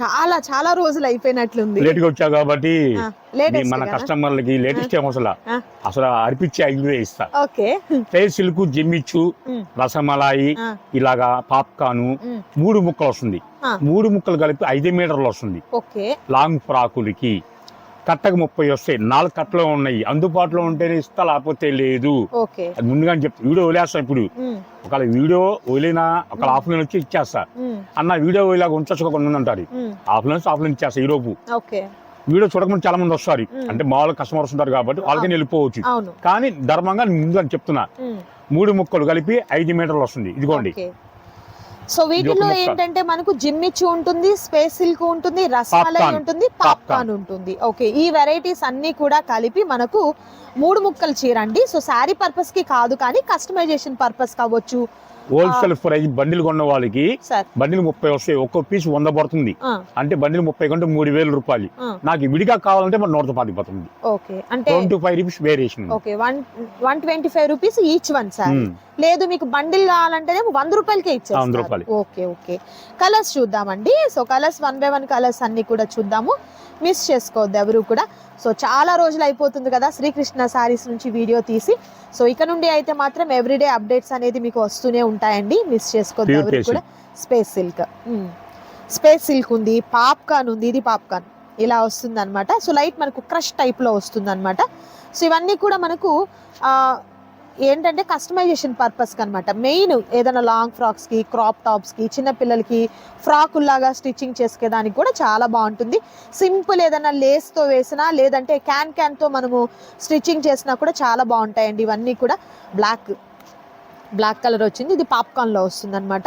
చాలా చాలా రోజులు అయిపోయినట్లుంది లేట్గా వచ్చావు కాబట్టి మన? కస్టమర్లకి లేటెస్ట్ ఏం అసలు. అసలు అర్పించి ఐదు ఇస్తా ఓకే ఫేస్ సిల్క్ జిమ్మిచ్చు. రసమలాయి. ఇలాగా పాప్కాను ఉమ్. మూడు ముక్కలు వస్తుంది. మూడు ముక్కలు కలిపి ఐదు మీటర్లు వస్తుంది లాంగ్ ఫ్రాకులకి కట్టకు ముప్పై వస్తాయి. నాలుగు కట్టలు ఉన్నాయి. అందుబాటులో ఉంటేనే ఇస్తా లేకపోతే లేదు. అది ముందుగానే చెప్తా. వీడియో వదిలేస్తా ఇప్పుడు. ఒకవేళ వీడియో వదిలినా ఒక ఆఫ్లైన్ వచ్చి ఇచ్చేస్తా. అన్న వీడియో ఇలాగ ఉంచొచ్చుకోకుండా అంటారు. ఆఫ్లైన్ ఆఫ్లైన్ ఇచ్చేస్తా ఈ లోపు ఓకే. వీడియో చూడకుండా చాలా మంది వస్తారు. అంటే మామూలు కస్టమర్స్ ఉంటారు కాబట్టి వాళ్ళకి వెళ్ళిపోవచ్చు. కానీ ధర్మంగా ముందు అని చెప్తున్నా. మూడు ముక్కలు కలిపి ఐదు మీటర్లు వస్తుంది. ఇదిగోండి. సో వీటిలో. ఏంటంటే మనకు జిమ్మిచ్చు ఉంటుంది స్పేస్ సిల్క్ ఉంటుంది రసమలై. ఉంటుంది పాప్కార్న్ ఉంటుంది ఓకే ఈ వెరైటీస్ అన్ని కూడా కలిపి మనకు మూడు ముక్కలు చీర అండి సో శారీ పర్పస్కి కాదు కానీ కస్టమైజేషన్ పర్పస్ కావచ్చు హోల్సేల్ ప్రైస్ బండిల్ కొన్న వాళ్ళకి బండిల్ ముప్పై వస్తాయి. ఒక్కో పీస్ వంద పడుతుంది. అంటే బండిల్ ముప్పై కంటే మూడు వేల రూపాయలు. నాకు విడిగా కావాలంటే మరి నూట పాతిక పడుతుంది. Twenty five rupees variation okay. One one twenty five rupees each one sir. లేదు మీకు బండిల్ కావాలంటేనే వంద రూపాయలకే వంద ఇచ్చేస్తారు రూపాయలు. Okay okay. కలర్స్ చూద్దామండి. So colours one by one colours అన్ని కూడా చూద్దాము. మిస్ చేసుకోవద్దు ఎవరు కూడా. సో చాలా రోజులు అయిపోతుంది కదా శ్రీకృష్ణ సారీస్ నుంచి వీడియో తీసి. సో ఇక నుండి అయితే మాత్రం ఎవ్రీడే అప్డేట్స్ అనేది మీకు వస్తూనే ఉంటాయండి. మిస్ చేసుకోవద్దు. కూడా. స్పేస్ సిల్క్ స్పేస్ సిల్క్ ఉంది పాప్కార్న్ ఉంది ఇది పాప్కార్న్ ఇలా వస్తుంది అనమాట సో లైట్ మనకు క్రష్ టైప్లో వస్తుంది అనమాట సో ఇవన్నీ కూడా మనకు ఏంటంటే కస్టమైజేషన్ పర్పస్కి అనమాట మెయిన్ ఏదైనా లాంగ్ ఫ్రాక్స్కి క్రాప్ టాప్స్కి చిన్నపిల్లలకి ఫ్రాకుల్లాగా స్టిచ్చింగ్ చేసుకేదానికి కూడా చాలా బాగుంటుంది. సింపుల్ ఏదైనా లేస్తో వేసినా లేదంటే క్యాన్ క్యాన్తో మనము స్టిచ్చింగ్ చేసినా కూడా చాలా బాగుంటాయండి. ఇవన్నీ కూడా. బ్లాక్ బ్లాక్ కలర్ వచ్చింది. ఇది పాప్కార్న్లో వస్తుంది అనమాట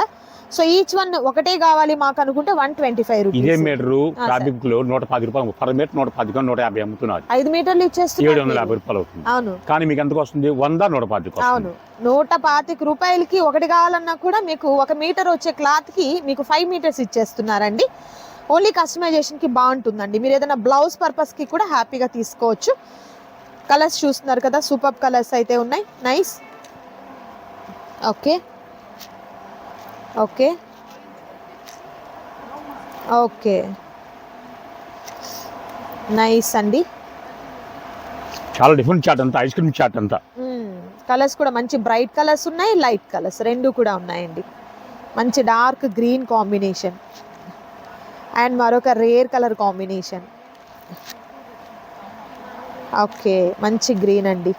సో ఈచ్ వన్ ఒకటే కావాలి మాకు అనుకుంటే వన్ ట్వంటీ ఫైవ్ ఇదే రూపీస్ మీటరు ఆ, ఫ్యాబ్రిక్లో నూట పది రూపాయలు పర్ మీటర్ నూట పది నూట యాభై అమ్ముతున్నారు. ఐదు మీటర్లు ఏడు వందల యాభై రూపాయలు అవుతుంది. అవును. కానీ మీకు ఎంతకు వస్తుంది? వంద నూట పాతిక అవును. నూట పాతిక రూపాయలకి ఒకటి కావాలన్నా కూడా మీకు ఒక మీటర్ వచ్చే క్లాత్కి మీకు ఫైవ్ మీటర్స్ ఇచ్చేస్తున్నారండి. ఓన్లీ కస్టమైజేషన్కి బాగుంటుందండి. మీరు ఏదైనా బ్లౌజ్ పర్పస్కి కూడా హ్యాపీగా తీసుకోవచ్చు. కలర్స్ చూస్తున్నారు కదా సూపర్ కలర్స్ అయితే ఉన్నాయి. Nice okay. Okay. Okay. Nice అండి. చాలా డిఫరెంట్ చాట్ అంతా ఐస్ క్రీమ్ చాట్ అంతా. కలర్స్ కూడా మంచి బ్రైట్ కలర్స్ ఉన్నాయి లైట్ కలర్స్ రెండు కూడా ఉన్నాయండి. మంచి డార్క్ గ్రీన్ కాంబినేషన్. అండ్ మరొక రేర్ కలర్ కాంబినేషన్. ఓకే. మంచి గ్రీన్ అండి.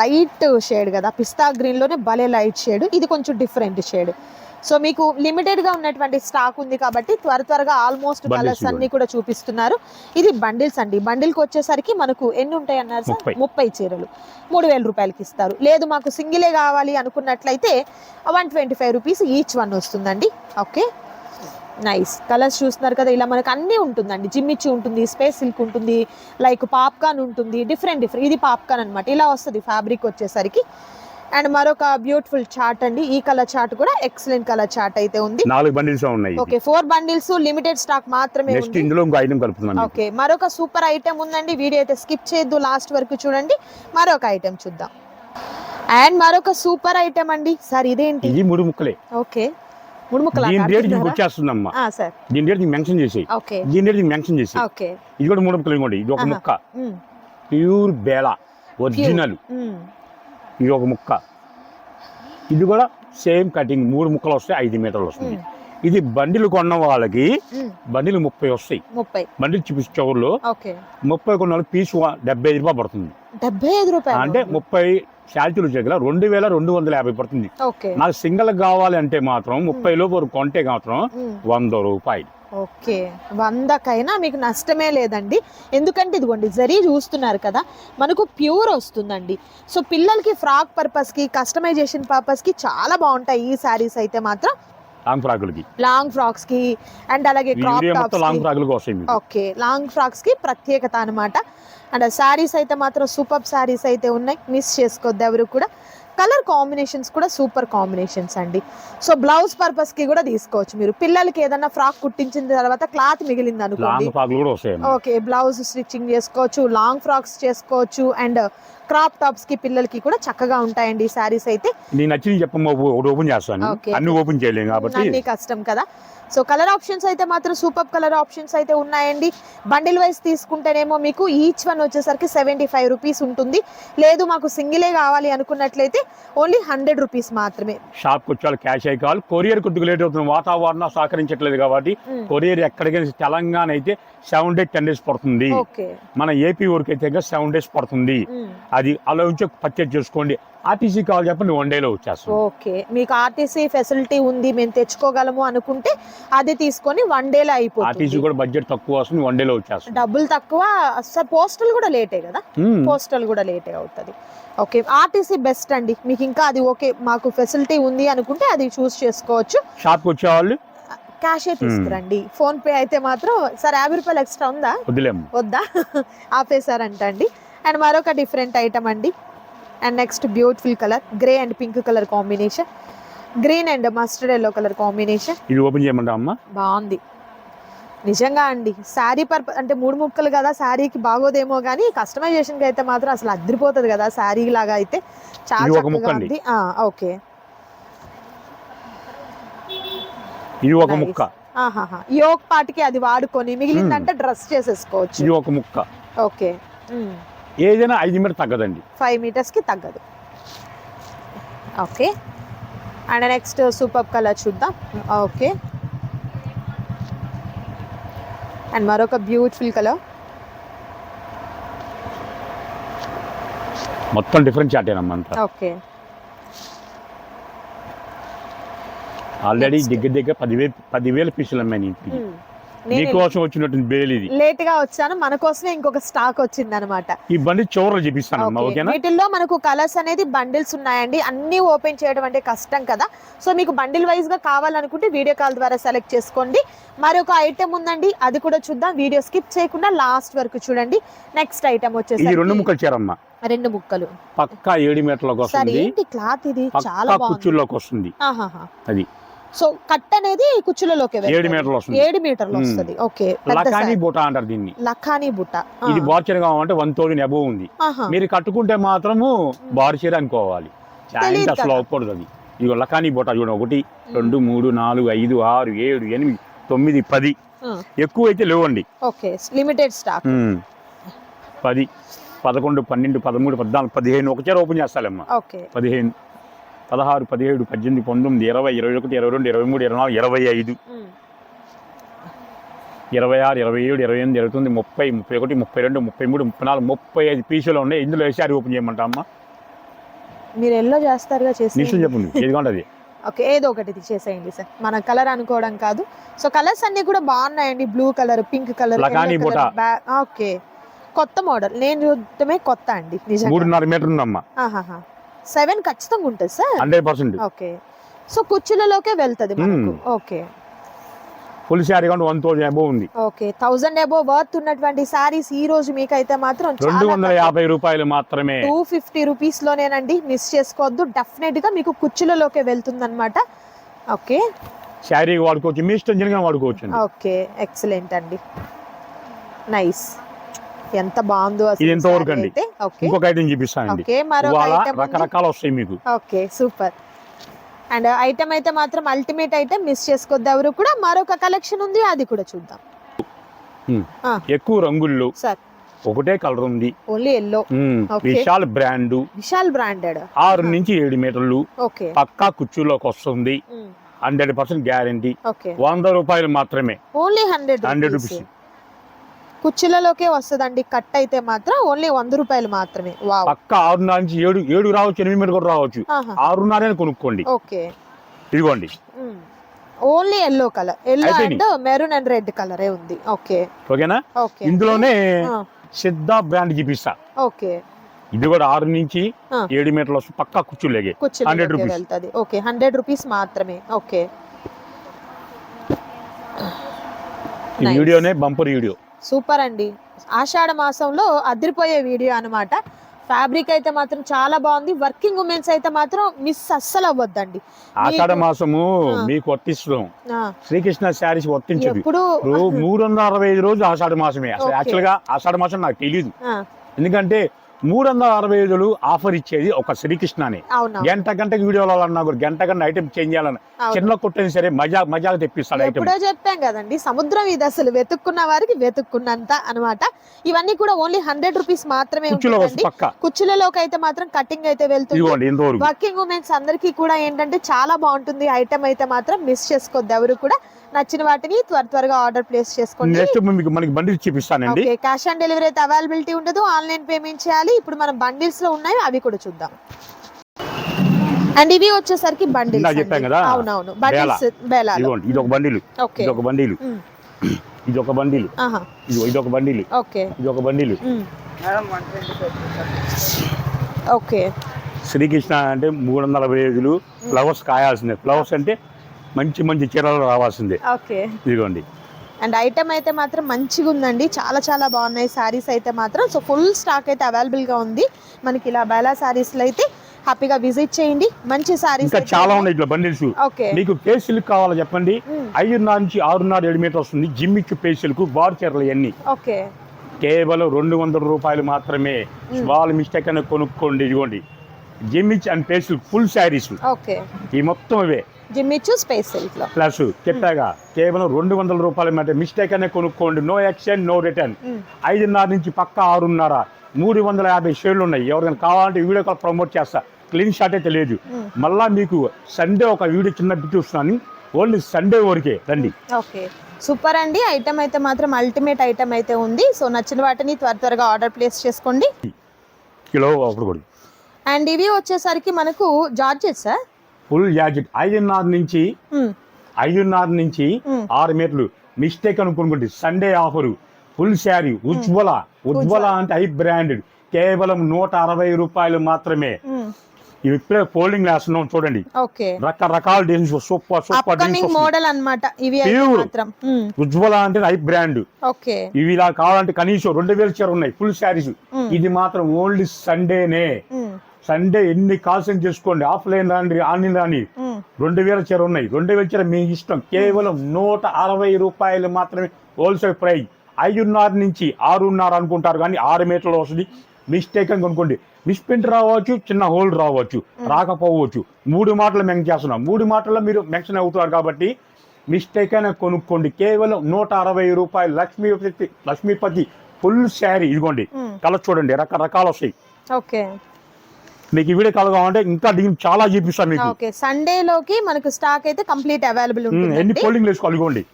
లైట్ షేడ్ కదా పిస్తా గ్రీన్లోనే భలే లైట్ షేడ్ ఇది కొంచెం డిఫరెంట్ షేడ్. సో మీకు లిమిటెడ్గా ఉన్నటువంటి స్టాక్ ఉంది కాబట్టి త్వర త్వరగా ఆల్మోస్ట్ కలర్స్. అన్ని కూడా చూపిస్తున్నారు. ఇది బండిల్స్ అండి. బండిల్కి వచ్చేసరికి మనకు ఎన్ని ఉంటాయి అన్నారు సార్. ముప్పై. చీరలు. మూడు వేల రూపాయలకి ఇస్తారు. లేదు మాకు సింగిలే కావాలి అనుకున్నట్లయితే one twenty five rupees each one వస్తుందండి. ఓకే నైస్ కలర్స్ చూస్తున్నారు కదా ఇలా మనకు అన్నీ ఉంటుందండి. జిమ్మిచ్చి ఉంటుంది స్పేస్ సిల్క్ ఉంటుంది లైక్ పాప్కార్న్ ఉంటుంది డిఫరెంట్ డిఫరెంట్ ఇది పాప్కార్న్ అనమాట ఇలా వస్తుంది ఫ్యాబ్రిక్ వచ్చేసరికి. అండ్ మరొక బ్యూటిఫుల్ చార్ట్ అండి. ఈ కలర్ చార్ట్ కూడా ఎక్సలెంట్ కలర్ చార్ట్ అయితే ఉంది. నాలుగు బండిల్స్ ఉన్నాయి. Okay four bundles limited stock మాత్రమే నెక్స్ట్ ఇందులో ఇంకో ఐటమ్ కలుపుతున్నాను మీకు. ఓకే మరొక సూపర్ ఐటెం ఉందండి. వీడియో అయితే స్కిప్ చేయొద్దు లాస్ట్ వరకు చూడండి. మరొక ఐటెం చూద్దాం. అండ్ మరొక సూపర్ ఐటెం అండి. సార్ ఇదేంటి? ఇది మూడు ముక్కలే. ఓకే దీని రేట్ వచ్చేస్తుందమ్మా దీని రేట్ మెన్షన్ చేసి దీని రేట్ మెన్షన్ చేసి ఇది కూడా మూడు ముక్కలు ఇంకోటి. ఇది ఒక. ముక్క. ప్యూర్ బేళ ఒరిజినల్. ఇది ఒక ముక్క. ఇది కూడా సేమ్ కటింగ్. మూడు ముక్కలు వస్తాయి ఐదు మీటర్లు వస్తుంది. ఇది బండిలు కొన్న వాళ్ళకి. బండిలు ముప్పై వస్తాయి. ముప్పై. బండిలు చూపించేవాళ్ళు ఓకే. ముప్పై కొన్న పీస్ డెబ్బై ఐదు రూపాయలు పడుతుంది. డెబ్బై ఐదు రూపాయలు? అంటే ముప్పై శాలిటీలు వచ్చే కదా రెండు వేల రెండు వందల యాభై పడుతుంది. నాకు సింగల్ కావాలి అంటే మాత్రం ముప్పై లోపు కొంటే మాత్రం. వంద రూపాయలు. ఓకే. వందకైనా మీకు నష్టమే లేదండి. ఎందుకంటే ఇదిగోండి జరీ చూస్తున్నారు కదా మనకు ప్యూర్ వస్తుందండి. సో పిల్లలకి ఫ్రాక్ పర్పస్కి కస్టమైజేషన్ పర్పస్కి చాలా బాగుంటాయి ఈ శారీస్ అయితే మాత్రం. లాంగ్ ఫ్రాకులకి లాంగ్ ఫ్రాక్స్కి అండ్ అలాగే క్రాప్ మొత్తం లాంగ్ టాప్స్ ఫ్రాకులకి వస్తాయి ఓకే లాంగ్ ఫ్రాక్స్కి ప్రత్యేకత అనమాట అండ్ శారీస్ అయితే మాత్రం సూపర్ శారీస్ అయితే ఉన్నాయి. మిస్ చేసుకోవద్దు ఎవరు కూడా. కలర్ కాంబినేషన్స్ కూడా సూపర్ కాంబినేషన్స్ అండి. సో బ్లౌజ్ పర్పస్కి కూడా తీసుకోవచ్చు మీరు. పిల్లలకి ఏదన్నా ఫ్రాక్ కుట్టించిన తర్వాత క్లాత్ మిగిలింది అనుకోండి. ఓకే బ్లౌజ్ స్టిచ్చింగ్ చేసుకోవచ్చు లాంగ్ ఫ్రాక్స్ చేసుకోవచ్చు అండ్ క్రాప్ టాప్స్కి పిల్లలకి కూడా చక్కగా ఉంటాయండి ఈ శారీస్ అయితే. నేను నచ్చింది చెప్పమ్మ ఒకటి ఓపెన్ చేస్తాను. అన్ని ఓపెన్ చేయలేము కాబట్టి అన్ని కష్టం కదా. సో కలర్ ఆప్షన్స్ అయితే మాత్రం సూపర్ కలర్ ఆప్షన్స్ అయితే ఉన్నాయండి. బండిల్ వైస్ తీసుకుంటేనేమో మీకు ఈచ్ వన్ వచ్చేసరికి సెవెంటీ ఫైవ్ రూపీస్ ఉంటుంది. లేదు మాకు సింగిలే కావాలి అనుకున్నట్లయితే ఓన్లీ హండ్రెడ్ రూపీస్ మాత్రమే. షాప్కి వచ్చే క్యాష్ అయ్యి కావాలి. కొరియర్ కొద్దిగా లేట్ అవుతుంది. వాతావరణం సహకరించట్లేదు కాబట్టి కొరియర్ ఎక్కడికైనా తెలంగాణ అయితే సెవెన్ డేస్ టెన్ డేస్ పడుతుంది. మన ఏపీ వరకు అయితే సెవెన్ డేస్ పడుతుంది. అది అలా ఉంచి పర్చేజ్ చేసుకోండి ఆర్టీసీ కావాలి చెప్పండి వన్ డేలో వచ్చేస్తాం ఓకే. మీకు ఆర్టీసీ ఫెసిలిటీ ఉంది మేము తెచ్చుకోగలము అనుకుంటే అది తీసుకొని వన్ డేలో ఆర్టీసీ అయిపోతుంది. కూడా బడ్జెట్ తక్కువ వస్తుంది వన్ డేలో వచ్చేస్తాం. డబ్బులు తక్కువ సార్ పోస్టల్ కూడా లేటే కదా. పోస్టల్ కూడా లేటే అవుతుంది. ఓకే. ఆర్టీసీ బెస్ట్ అండి. మీకు ఇంకా అది ఓకే. మాకు ఫెసిలిటీ ఉంది అనుకుంటే అది చూస్ చేసుకోవచ్చు. షాప్కి వచ్చేవాళ్ళు? క్యాషే తీసుకురండి. ఫోన్ పే అయితే మాత్రం సార్ యాభై రూపాయలు ఎక్స్ట్రా ఉందా? వద్దా? ఆపేశారంట అండి అండ్ మరొక డిఫరెంట్ ఐటమ్ అండి. And next beautiful colour grey and pink colour combination. Green and mustard yellow colour combination. ఇది ఓపెన్ చేయమంటా అమ్మా? బాగుంది. నిజంగా అండి శారీ పర్ప అంటే మూడు ముక్కలు కదా శారీకి బాగోదేమో కానీ కస్టమైజేషన్కి అయితే మాత్రం అసలు అద్దరిపోతుంది కదా శారీ లాగా అయితే. చాలా ఒక చక్కగా. ఉంది. ఓకే. ఇది ఒక. ముక్క. ఆహాహా. యోగ్ పాటికి అది వాడుకొని మిగిలిందంటే డ్రెస్ చేసేసుకోవచ్చు. ఇది ఒక ముక్క. ఓకే. ఏదైనా ఐదు మీటర్ తగ్గదండి. ఫైవ్ మీటర్స్కి తగ్గదు. Okay. And next super colour చూద్దాం. ఓకే. అండ్ మరొక బ్యూటిఫుల్ కలర్. మొత్తం డిఫరెంట్ చాటేనమ్మా అంతా ఓకే. ఆల్రెడీ. దగ్గర దగ్గర పదివేలు పదివేల పీసులు అమ్మాయి ఇంటికి నీకోసం వచ్చినటువంటి బేల్ ఇది. లేట్గా వచ్చాను మన కోసమే ఇంకొక స్టాక్ వచ్చింది అనమాట ఈ బండి చివరలో చూపిస్తానమ్మా ఓకేనా? వీటిల్లో మనకు కలర్స్ అనేది బండిల్స్ ఉన్నాయండి. అన్ని ఓపెన్ చేయడం అంటే కష్టం కదా. సో మీకు బండిల్ వైజ్గా కావాలనుకుంటే వీడియో కాల్ ద్వారా సెలెక్ట్ చేసుకోండి. మరి ఒక ఐటెం ఉందండి అది కూడా చూద్దాం. వీడియో స్కిప్ చేయకుండా లాస్ట్ వరకు చూడండి. నెక్స్ట్ ఐటెం ఇది వచ్చేసి రెండు ముక్కలు చీరమ్మా. రెండు ముక్కలు. పక్కా ఏడు మీటర్లోకి వస్తుంది క్లాత్ ఇది? చాలా బాగుంది. కుర్చీల్లోకి వస్తుంది. అది. సో కట్ అనేది కుచ్చులలోకి వెళ్తుంది. ఏడు మీటర్లు వస్తుంది. ఏడు మీటర్లు. వస్తుంది. ఓకే పెద్ద లకానీ size. బూటా అంటారు దీన్ని. లఖానీ బుట్ట. ఇది బార్చర్ కావాలంటే వన్ థౌసండ్ అబోవ్ ఉంది. మీరు కట్టుకుంటే మాత్రము బార్చర్ అనుకోవాలి. అసలు. అవ్వకూడదు అది. ఇదిగో లకానీ బూటా చూడండి. ఒకటి రెండు మూడు నాలుగు ఐదు ఆరు ఏడు ఎనిమిది తొమ్మిది పది. ఎక్కువ అయితే లేవండి. Okay limited stock. పది పదకొండు పన్నెండు పదమూడు పద్నాలుగు పదిహేను. ఒకసారి ఓపెన్ చేస్తాలేమ్మా ఓకే పదిహేను. పదహారు పదిహేడు పద్దెనిమిది పంతొమ్మిది ఇరవై ఇరవై ఒకటి ఇరవై రెండు ఇరవై మూడు ఇరవై నాలుగు ఇరవై ఐదు. ఇరవై ఆరు ఇరవై ఏడు ఇరవై ఎనిమిది ఇరవై తొమ్మిది ముప్పై ముప్పై ఒకటి ముప్పై రెండు ముప్పై మూడు ముప్పై నాలుగు ముప్పై ఐదు పీసులు ఉన్నాయి. ఇందులో వేసారి ఓపెన్ చేయమంటా అమ్మా? మీరు ఎల్లో చేస్తారుగా చేసి నిమిషం చెప్పండి ఏది కావాలి ఓకే ఏదో ఒకటి చేసేయండి సార్. మన కలర్ అనుకోవడం కాదు. సో కలర్స్ అన్ని కూడా బాగున్నాయండి. Blue colour pink colour. Okay. కొత్త మోడల్. నేను చూడటమే కొత్త అండి మూడున్నర మీటర్ ఉందమ్మా. సెవెన్ ఖచ్చితంగా ఉంటుంది sir. Hundred percent. Okay. So కుర్చీలలోకే వెళ్తది మ్మ్. ఓకే. ఫుల్ శారీ కంటే వన్ థౌసండ్ అబోవ్ ఉంది. ఓకే. థౌజండ్ అబో వర్త్ ఉన్నటువంటి సారీస్ ఈ రోజు మీకైతే మాత్రం రెండు వందల యాభై రూపాయలు మాత్రమే. టూ ఫిఫ్టీ రూపీస్ లోనేనండి. మిస్ చేసుకోవద్దు. డెఫినెట్గా మీకు కుర్చీలలోకే వెళ్తుంది ఓకే. శారీ వాడుకోవచ్చు. మీ ఇష్టం జనగా వాడుకోవచ్చు. ఓకే. ఎక్సలెంట్ అండి. నైస్ ఎంత బాగుందో ఇది ఎంతవరకు saree అండి? ఇంకొక ఐటమ్ చూపిస్తానండి. రకరకాలు వస్తాయి మీకు. Okay super. అండ్ ఐటమ్ అయితే మాత్రం అల్టిమేట్ ఐటమ్ మిస్ చేసుకోవద్దు ఎవరు కూడా. మరొక కలెక్షన్ ఉంది అది కూడా చూద్దాం. ఎక్కువ రంగుల్లో సార్. ఒకటే కలర్ ఉంది. Only yellow. Vishal brand Vishal branded ఆరు నుంచి ఏడు మీటర్లు. ఓకే. పక్కా కుర్చీలోకి వస్తుంది. Hundred percent guarantee. ఓకే. వంద రూపాయలు మాత్రమే. Only hundred hundred rupees. కుర్చీలలోకే వస్తుందండి. కట్ అయితే మాత్రం ఓన్లీ వంద రూపాయలు మాత్రమే. పక్క ఆరున్నర నుంచి ఏడు ఏడు రావచ్చు ఎనిమిది మీటర్ కూడా రావచ్చు. ఆరున్నర కొనుక్కోండి. ఓకే. ఇదిగోండి. Only yellow colour. Yellow. And maroon and red కలరే ఉంది. ఓకే. ఓకేనా? ఓకే. ఇందులోనే సిద్ధ బ్రాండ్ చూపిస్తా. ఓకే. ఇది కూడా ఆరు నుంచి. ఏడు మీటర్లు వస్తుంది పక్కా కుర్చీలేగే కుర్చీలలోకే 100 rupees. వెళ్తది. ఓకే. హండ్రెడ్ రూపీస్ మాత్రమే. ఓకే. ఈ. వీడియోనే బంపర్ వీడియో. సూపర్ అండి. ఆషాఢ మాసంలో అదిరిపోయే వీడియో అన్నమాట. ఫ్యాబ్రిక్ అయితే మాత్రం చాలా బాగుంది. వర్కింగ్ ఉమెన్స్ అయితే మాత్రం మిస్ అస్సలు అవ్వద్దండి. ఆషాఢ మాసము. మీకు వర్తిస్తున్నాం ఆ, శ్రీకృష్ణ శారీస్ వర్తించదు. ఇప్పుడు మూడు వందల అరవై ఐదు రోజులు ఆషాఢ మాసమే. యాక్చువల్గా ఆషాఢ మాసం నాకు తెలియదు ఎందుకంటే మూడు వందల అరవై ఐదులు ఆఫర్ ఇచ్చేది ఒక శ్రీకృష్ణ అని అవునా? గంట గంటకి వీడియోలో అన్నా కూడా గంట గంట ఐటమ్ చేంజ్ చేయాలని. చిన్న కొట్టని సరే మజా మజాగా తెప్పిస్తాడు ఐటమ్ చెప్పాం కదండి సముద్రం ఇది అసలు వెతుక్కున్న వారికి వెతుక్కున్నంత అన్నమాట. ఇవన్నీ కూడా ఓన్లీ హండ్రెడ్ రూపీస్ మాత్రమే కుర్చీలలోకి అయితే మాత్రం కటింగ్ అయితే వెళ్తుంది. వర్కింగ్ ఉమెన్స్ అందరికీ కూడా ఏంటంటే చాలా బాగుంటుంది. ఐటమ్ అయితే మాత్రం మిస్ చేసుకోవద్దు. ఎవరు కూడా నచ్చిన వాటిని త్వర త్వరగా ఆర్డర్ ప్లేస్ చేసుకోండి. నెక్స్ట్ మీకు మనకి బండిల్ చూపిస్తానండి. క్యాష్ ఆన్ డెలివరీ అయితే అవైలబిలిటీ ఉండదు. ఆన్లైన్ పేమెంట్ చేయాలి. ఇప్పుడు మనం బండిల్స్లో ఉన్నాయి అవి కూడా చూద్దాం. అండ్ ఇవి వచ్చేసరికి బండిల్స్ చెప్పాం కదా, అవునవును. బండిల్స్ బేలాలు. ఇదిగోండి ఇది ఒక బండిలు. ఇది ఒక బండిలు. ఇది ఒక బండిలు. ఇది ఇది ఒక బండిలు. ఓకే. ఇది ఒక బండిలు. ఓకే. శ్రీకృష్ణ అంటే మూడు వందల అరవై ఐదులు. ఫ్లవర్స్ కాయాల్సిందే. ఫ్లవర్స్ అంటే మంచి మంచి చీరలు రావాల్సిందే. ఓకే. ఇదిగోండి. అండ్ ఐటమ్ అయితే మాత్రం మంచిగా ఉందండి చాలా చాలా బాగున్నాయి. శారీస్ అయితే మాత్రం. సో ఫుల్ స్టాక్ అయితే అవైలబుల్గా ఉంది. మనకి ఇలా బేలా శారీస్లో అయితే హ్యాపీగా విజిట్ చేయండి. మంచి శారీస్ ఇంకా చాలా ఉన్నాయి. ఇట్లా బండిల్స్. ఓకే. మీకు పేసిల్ కావాలో చెప్పండి. ఐదున్నర నుంచి ఆరున్నర ఏడు మీటర్ వస్తుంది. జిమ్మిచ్చు పేసిల్కు బార్ చీరలు ఇవన్నీ. ఓకే. కేవలం రెండు వందల రూపాయలు మాత్రమే. స్మాల్ మిస్టేక్ అని కొనుక్కోండి ఇదిగోండి. జిమ్మిచ్ అండ్ పేసిల్ ఫుల్ శారీస్ ఓకే ఈ మొత్తం అవే జిమ్మిచ్చు స్పేస్ ప్లస్ చెప్పాగా కేవలం రెండు వందల రూపాయలు మాట మిస్టేక్ అనే కొనుక్కోండి. No exchange no return. ఐదున్నర నుంచి పక్క ఆరున్నర. మూడు వందల యాభై షేర్లు ఉన్నాయి. ఎవరికైనా కావాలంటే వీడియో కాల్ ప్రమోట్ చేస్తా. క్లీన్ షాట్ అయితే లేదు. ఉమ్. మళ్ళా మీకు సండే ఒక వీడియో చిన్న బిట్ చూస్తున్నాను. ఓన్లీ సండే వరకే. రండి. ఓకే సూపర్ అండి. ఐటమ్ అయితే మాత్రం అల్టిమేట్ ఐటమ్ అయితే ఉంది. సో నచ్చిన వాటిని త్వర త్వరగా ఆర్డర్ ప్లేస్ చేసుకోండి. కిలో అప్పుడు కూడా. అండ్ ఇవి వచ్చేసరికి మనకు జార్జెస్ ఫుల్ యాజిట్ ఐదున్నర నుంచి ఐదున్నర నుంచి మ్మ్. ఆరు మీటర్లు. మిస్టేక్ అనుకోండి Sunday offer full sari Ujjwala. Ujjwala. అంటే హై బ్రాండెడ్. కేవలం నూట అరవై రూపాయలు మాత్రమే. ఇవి ఇప్పుడే ఫోల్డింగ్ వేస్తున్నాం చూడండి. ఓకే రకరకాల డిజైన్స్ సూపర్ సూపర్ మోడల్. మాత్రం. ఉజ్వల అంటే హై బ్రాండ్. ఓకే ఇవి ఇలా కావాలంటే కనీసం రెండు వేల చీర ఉన్నాయి ఫుల్ శారీస్. ఇది మాత్రం ఓన్లీ సండేనే సండే ఎన్ని కాల్స్ చేసుకోండి ఆఫ్లైన్ రాండి ఆన్లైన్ రాని రెండు వేల చీర ఉన్నాయి. రెండు వేల చీర మీ ఇష్టం. కేవలం నూట అరవై రూపాయలు మాత్రమే హోల్సేల్ ప్రైస్ ఐదున్నర నుంచి ఆరున్నర అనుకుంటారు కానీ ఆరు మీటర్లు వస్తుంది. మిస్టేక్ అని కొనుక్కోండి మిస్ప్రింట్ రావచ్చు చిన్న హోల్ రావచ్చు రాకపోవచ్చు. మూడు మాటలు మెన్షన్ చేస్తున్నాం. మూడు మాటల్లో మీరు మెన్షన్ అవుతారు కాబట్టి మిస్టేక్ అయినా కొనుక్కోండి. కేవలం నూట అరవై రూపాయలు. లక్ష్మీపతి లక్ష్మీపతి ఫుల్ శారీ ఇదిగోండి. మ్మ్. కలర్ చూడండి. రకరకాలు వస్తాయి. ఓకే మీకు వీడియో కాల్ కావాలంటే ఇంకా దీన్ని చాలా చూపిస్తాను మీకు. ఓకే. సండే లోకి మనకు స్టాక్ అయితే కంప్లీట్ అవైలబుల్ ఉమ్, ఎన్ని ఉంటుంది ఫోల్డింగ్ వేసుకోవాలి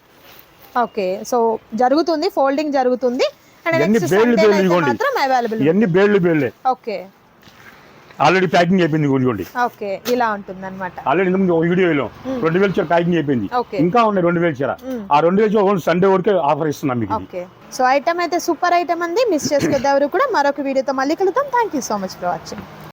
ఓకే. సో జరుగుతుంది ఫోల్డింగ్ జరుగుతుంది. నెక్స్ట్ బేళ్ళు బేళ్ళు అవైలబుల్ ఇవన్నీ బేళ్ళు బేళ్ళే ఓకే. ఆల్రెడీ ప్యాకింగ్ అయిపోయింది ఇదిగోండి ఓకే. ఇలా ఉంటుంది అనమాట ఆల్రెడీ ఒక వీడియోలో రెండు వేల చీర ప్యాకింగ్ అయిపోయింది. ఇంకా ఉన్నాయి రెండు వేల చీర. ఆ రెండు వేల చీర సండే వరకే ఆఫర్ ఇస్తున్నాం మీకు. ఓకే. సో ఐటమ్ అయితే సూపర్ ఐటమ్ అండి. మిస్ చేసుకోవద్దు ఎవరు కూడా మరొక వీడియోతో మళ్ళీ కలుద్దాం. Thank you so much for watching